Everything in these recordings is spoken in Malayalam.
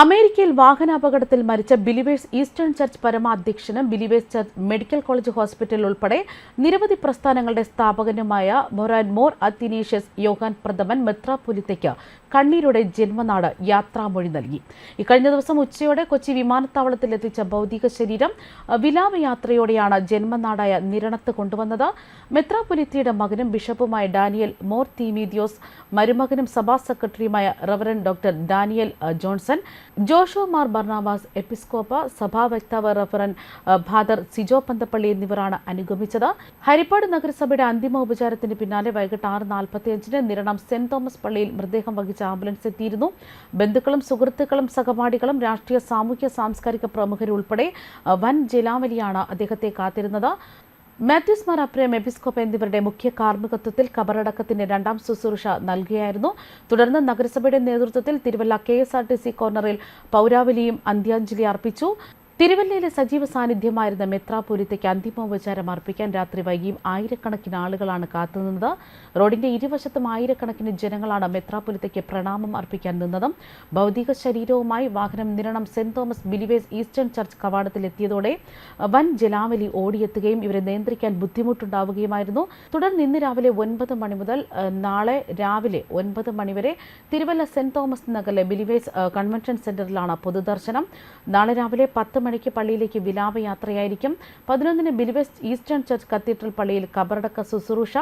അമേരിക്കയിൽ വാഹനാപകടത്തിൽ മരിച്ച believers eastern church പരമാധ്യക്ഷനും believers church medical college hospital ഉൾപ്പെടെ നിരവധി പ്രസ്ഥാനങ്ങളുടെ സ്ഥാപകനുമായ മൊറാൻ മോർ അത്തിനേഷ്യസ് യോഹാൻ പ്രഥമൻ മെത്രാപൊലിത്തയ്ക്ക് കണ്ണീരുടെ ജന്മനാട് യാത്രാമൊഴി നൽകി. ഇക്കഴിഞ്ഞ ദിവസം ഉച്ചയോടെ കൊച്ചി വിമാനത്താവളത്തിൽ എത്തിച്ച ഭൗതിക ശരീരം വിലാപയാത്രയോടെയാണ് ജന്മനാടായ നിരണത്ത് കൊണ്ടുവന്നത്. മെത്രാപൊലിത്തയുടെ മകനും ബിഷപ്പുമായ ഡാനിയൽ മോർ തീമീദിയോസ് മരുമകനും സഭാ സെക്രട്ടറിയുമായ റവറൻ ഡോക്ടർ ഡാനിയൽ ജോൺസൺ ജോഷോ മാർ ബർണാവാസ് എപ്പിസ്കോപ്പ സഭാ വക്താവ് റഫറൻ ഭാദർ സിജോ പന്തപ്പള്ളി എന്നിവരാണ് അനുഗമിച്ചത്. ഹരിപ്പാട് നഗരസഭയുടെ അന്തിമ ഉപചാരത്തിന് പിന്നാലെ വൈകിട്ട് ആറ് നാൽപ്പത്തിയഞ്ചിന് നിരണം സെന്റ് തോമസ് പള്ളിയിൽ മൃതദേഹം വഹിച്ച ആംബുലൻസ് എത്തിയിരുന്നു. ബന്ധുക്കളും സുഹൃത്തുക്കളും സഹപാഠികളും രാഷ്ട്രീയ സാമൂഹ്യ സാംസ്കാരിക പ്രമുഖരുൾപ്പെടെ വൻ ജലാവലിയാണ് അദ്ദേഹത്തെ കാത്തിരുന്നത്. മാത്യൂസ് മാർ അപ്രയം എബിസ്കോപ്പ് എന്നിവരുടെ മുഖ്യ കാർമ്മികത്വത്തിൽ കബറടക്കത്തിന്റെ രണ്ടാം ശുശ്രൂഷ നൽകുകയായിരുന്നു തുടർന്ന് നഗരസഭയുടെ നേതൃത്വത്തിൽ തിരുവല്ല കെ കോർണറിൽ പൗരാവലിയും അന്ത്യാഞ്ജലി അർപ്പിച്ചു. തിരുവല്ലയിലെ സജീവ സാന്നിധ്യമായിരുന്ന മെത്രാപൊലിത്തയ്ക്ക് അന്തിമോപചാരം അർപ്പിക്കാൻ രാത്രി വൈകിയും ആയിരക്കണക്കിന് ആളുകളാണ് കാത്തുനിന്നത്. റോഡിന്റെ ഇരുവശത്തും ആയിരക്കണക്കിന് ജനങ്ങളാണ് മെത്രാപൊലിത്തയ്ക്ക് പ്രണാമം അർപ്പിക്കാൻ നിന്നതും. ഭൗതിക ശരീരവുമായി വാഹനം Niranam saint Thomas believers eastern church കവാടത്തിലെത്തിയതോടെ വൻ ജലാവലി ഓടിയെത്തുകയും ഇവരെ നിയന്ത്രിക്കാൻ ബുദ്ധിമുട്ടുണ്ടാവുകയുമായിരുന്നു. തുടർന്ന് ഇന്ന് രാവിലെ ഒൻപത് മണി മുതൽ നാളെ രാവിലെ ഒൻപത് മണിവരെ തിരുവല്ല സെന്റ് തോമസ് നഗറിലെ ബിലിവേസ് കൺവെൻഷൻ സെന്ററിലാണ് പൊതുദർശനം. നാളെ രാവിലെ പത്ത് മണിക്ക് പള്ളിയിലേക്ക് വിലാപയാത്രയായിരിക്കും. പതിനൊന്നിന് ബിലിവെസ്റ്റ് ഈസ്റ്റേൺ ചർച്ച് കത്തീഡ്രൽ പള്ളിയിൽ കബറടക്ക ശുശ്രൂഷ.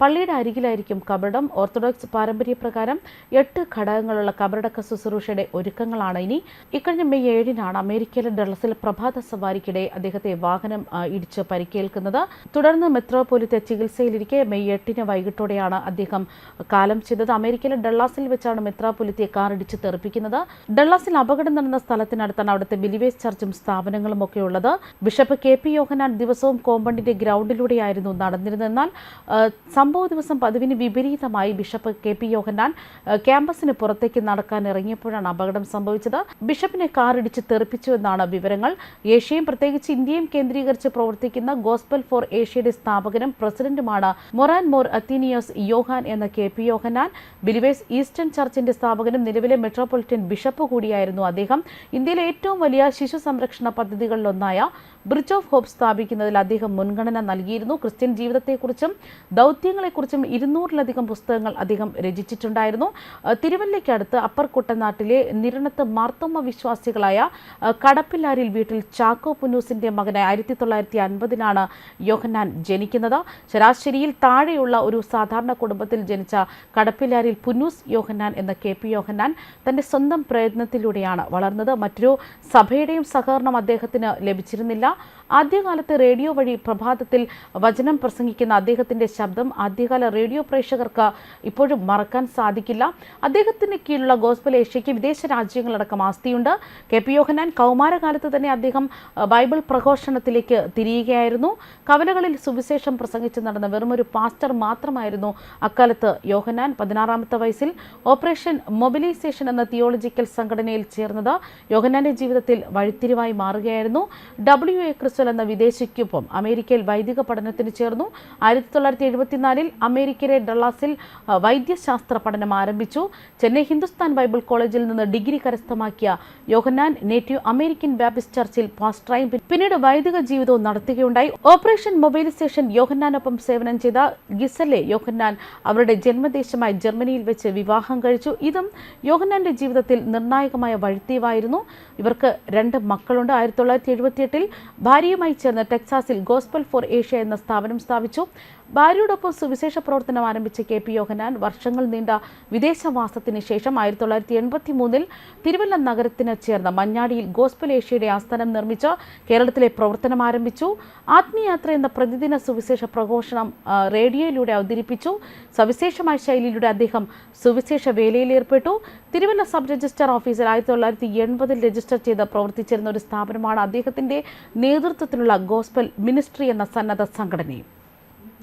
പള്ളിയുടെ അരികിലായിരിക്കും കബറടം. ഓർത്തഡോക്സ് പാരമ്പര്യപ്രകാരം എട്ട് ഘടകങ്ങളുള്ള കബറടക്ക ശുശ്രൂഷയുടെ ഒരുക്കങ്ങളാണ് ഇനി. ഇക്കഴിഞ്ഞ മെയ് ഏഴിനാണ് അമേരിക്കയിലെ ഡള്ളസിൽ പ്രഭാത സവാരിക്കിടെ അദ്ദേഹത്തെ വാഹനം ഇടിച്ച് പരിക്കേൽക്കുന്നത്. തുടർന്ന് മെത്രോപൊലിത്തെ ചികിത്സയിലിരിക്കെ മെയ് എട്ടിന് വൈകിട്ടോടെയാണ് അദ്ദേഹം കാലം ചെയ്തത്. അമേരിക്കയിലെ ഡള്ളാസിൽ വെച്ചാണ് മെത്രാപൊലിത്തെ കാർ ഇടിച്ച് തെറിപ്പിക്കുന്നത്. ഡള്ളാസിൽ അപകടം നടന്ന സ്ഥലത്തിനടുത്താണ് അവിടുത്തെ ബിലിവേസ് ചർച്ചും സ്ഥാപനങ്ങളും ഒക്കെ ഉള്ളത് ബിഷപ്പ് കെ പി യോഹനാൻ ദിവസവും കോമ്പണ്ടിന്റെ ഗ്രൗണ്ടിലൂടെയായിരുന്നു നടന്നിരുന്നെന്നാൽ സംഭവ ദിവസം പതിവിന് വിപരീതമായി ബിഷപ്പ് കെ പി യോഹനാൻ ക്യാമ്പസിന് പുറത്തേക്ക് നടക്കാൻ ഇറങ്ങിയപ്പോഴാണ് അപകടം സംഭവിച്ചത്. ബിഷപ്പിനെ കാറിടിച്ച് തെറിപ്പിച്ചു എന്നാണ് വിവരങ്ങൾ. ഏഷ്യയും പ്രത്യേകിച്ച് ഇന്ത്യയും കേന്ദ്രീകരിച്ച് പ്രവർത്തിക്കുന്ന ഗോസ്ബൽ ഫോർ ഏഷ്യയുടെ സ്ഥാപകനും പ്രസിഡന്റുമാണ് മൊറാൻ മോർ അത്തീനിയോസ് യോഹാൻ എന്ന K P Yohannan. Believers eastern ചർച്ചിന്റെ സ്ഥാപകനും നിലവിലെ മെട്രോപൊളിറ്റൻ ബിഷപ്പ് കൂടിയായിരുന്നു അദ്ദേഹം. ഇന്ത്യയിലെ ഏറ്റവും വലിയ ശിശു സംരക്ഷണ പദ്ധതികളിലൊന്നായ ബ്രിഡ്ജ് ഓഫ് ഹോപ്പ് സ്ഥാപിക്കുന്നതിൽ അദ്ദേഹം മുൻഗണന നൽകിയിരുന്നു. ക്രിസ്ത്യൻ ജീവിതത്തെക്കുറിച്ചും ദൗത്യങ്ങളെക്കുറിച്ചും ഇരുന്നൂറിലധികം പുസ്തകങ്ങൾ അദ്ദേഹം രചിച്ചിട്ടുണ്ടായിരുന്നു. തിരുവല്ലയ്ക്കടുത്ത് അപ്പർ കുട്ടനാട്ടിലെ നിരണത്ത് മാർത്തോമ വിശ്വാസികളായ കടപ്പിലാരിൽ വീട്ടിൽ ചാക്കോ പുന്നൂസിന്റെ മകനായ ആയിരത്തി തൊള്ളായിരത്തി അൻപതിനാണ് യോഹന്നാൻ ജനിക്കുന്നത്. ശരാശരിയിൽ താഴെയുള്ള ഒരു സാധാരണ കുടുംബത്തിൽ ജനിച്ച കടപ്പില്ലാരിൽ പുന്നൂസ് യോഹന്നാൻ എന്ന കെ പി യോഹന്നാൻ തന്റെ സ്വന്തം പ്രയത്നത്തിലൂടെയാണ് വളർന്നത്. മറ്റൊരു സഭയുടെയും സഹകരണം അദ്ദേഹത്തിന് ലഭിച്ചിരുന്നില്ല. ആദ്യകാലത്ത് റേഡിയോ വഴി പ്രഭാതത്തിൽ വചനം പ്രസംഗിക്കുന്ന അദ്ദേഹത്തിന്റെ ശബ്ദം ആദ്യകാല റേഡിയോ പ്രേക്ഷകർക്ക് ഇപ്പോഴും മറക്കാൻ സാധിക്കില്ല. അദ്ദേഹത്തിന് കീഴിലുള്ള ഗോസ്ബൽ ഏഷ്യയ്ക്ക് വിദേശ രാജ്യങ്ങളടക്കം ആസ്തിയുണ്ട്. കെ പി യോഹനാൻ കൗമാരകാലത്ത് തന്നെ അദ്ദേഹം ബൈബിൾ പ്രഘോഷണത്തിലേക്ക് തിരിയുകയായിരുന്നു. കവലകളിൽ സുവിശേഷം പ്രസംഗിച്ച് നടന്ന വെറുമൊരു പാസ്റ്റർ മാത്രമായിരുന്നു അക്കാലത്ത് യോഹനാൻ പതിനാറാമത്തെ വയസ്സിൽ. ഓപ്പറേഷൻ മൊബിലൈസേഷൻ എന്ന തിയോളജിക്കൽ സംഘടനയിൽ ചേർന്നത് യോഹനാന്റെ ജീവിതത്തിൽ വഴിത്തിരിവായി മാറുകയായിരുന്നു. ഡബ്ല്യു എ ക്രിസ്റ്റൽ എന്ന വിദേശിക്കൊപ്പം അമേരിക്കയിൽ വൈദിക പഠനത്തിന് ചേർന്നു. ആയിരത്തി തൊള്ളായിരത്തി എഴുപത്തിനാലിൽ അമേരിക്കയിലെ ഡള്ളാസിൽ വൈദ്യശാസ്ത്ര പഠനം ആരംഭിച്ചു. ചെന്നൈ ഹിന്ദുസ്ഥാൻ ബൈബിൾ കോളേജിൽ നിന്ന് ഡിഗ്രി കരസ്ഥമാക്കിയ യോഹന്നാൻ നേറ്റീവ് അമേരിക്കൻ ബാപ്റ്റിസ്റ്റ് ചർച്ചിൽ പാസ്റ്ററായും പിന്നീട് വൈദിക ജീവിതവും നടത്തുകയുണ്ടായി. ഓപ്പറേഷൻ മൊബൈലൈസേഷൻ യോഹന്നാനൊപ്പം സേവനം ചെയ്ത ഗിസലെ യോഹന്നാൻ അവരുടെ ജന്മദേശമായ ജർമ്മനിയിൽ വെച്ച് വിവാഹം കഴിച്ചു. ഇതും യോഹന്നാന്റെ ജീവിതത്തിൽ നിർണായകമായ വഴിത്തിരിവായിരുന്നു ഇവർക്ക് രണ്ട് മക്കളുണ്ട്. ആയിരത്തി തൊള്ളായിരത്തി എഴുപത്തിയെട്ടിൽ ഭാര്യയുമായി ചേർന്ന് ടെക്സാസിൽ ഗോസ്പൽ ഫോർ ഏഷ്യ എന്ന സ്ഥാപനം സ്ഥാപിച്ചു. ഭാര്യയോടൊപ്പം സുവിശേഷ പ്രവർത്തനം ആരംഭിച്ച കെ പി യോഹനാൻ വർഷങ്ങൾ നീണ്ട വിദേശവാസത്തിന് ശേഷം ആയിരത്തി തൊള്ളായിരത്തി എൺപത്തി മൂന്നിൽ തിരുവല്ല നഗരത്തിന് ചേർന്ന മഞ്ഞാടിയിൽ ഗോസ്പൽ ഏഷ്യയുടെ ആസ്ഥാനം നിർമ്മിച്ച് കേരളത്തിലെ പ്രവർത്തനം ആരംഭിച്ചു. ആത്മീയാത്ര എന്ന പ്രതിദിന സുവിശേഷ പ്രഘോഷണം റേഡിയോയിലൂടെ അവതരിപ്പിച്ചു. സവിശേഷമായ ശൈലിയിലൂടെ അദ്ദേഹം സുവിശേഷ വേലയിൽ ഏർപ്പെട്ടു. തിരുവല്ല സബ് രജിസ്ട്രാർ ഓഫീസിൽ ആയിരത്തി തൊള്ളായിരത്തി എൺപതിൽ രജിസ്റ്റർ ചെയ്ത് പ്രവർത്തിച്ചിരുന്ന ഒരു സ്ഥാപനമാണ് അദ്ദേഹത്തിന്റെ നേതൃത്വത്തിലുള്ള ഗോസ്പൽ മിനിസ്ട്രി എന്ന സന്നദ്ധ സംഘടനയും.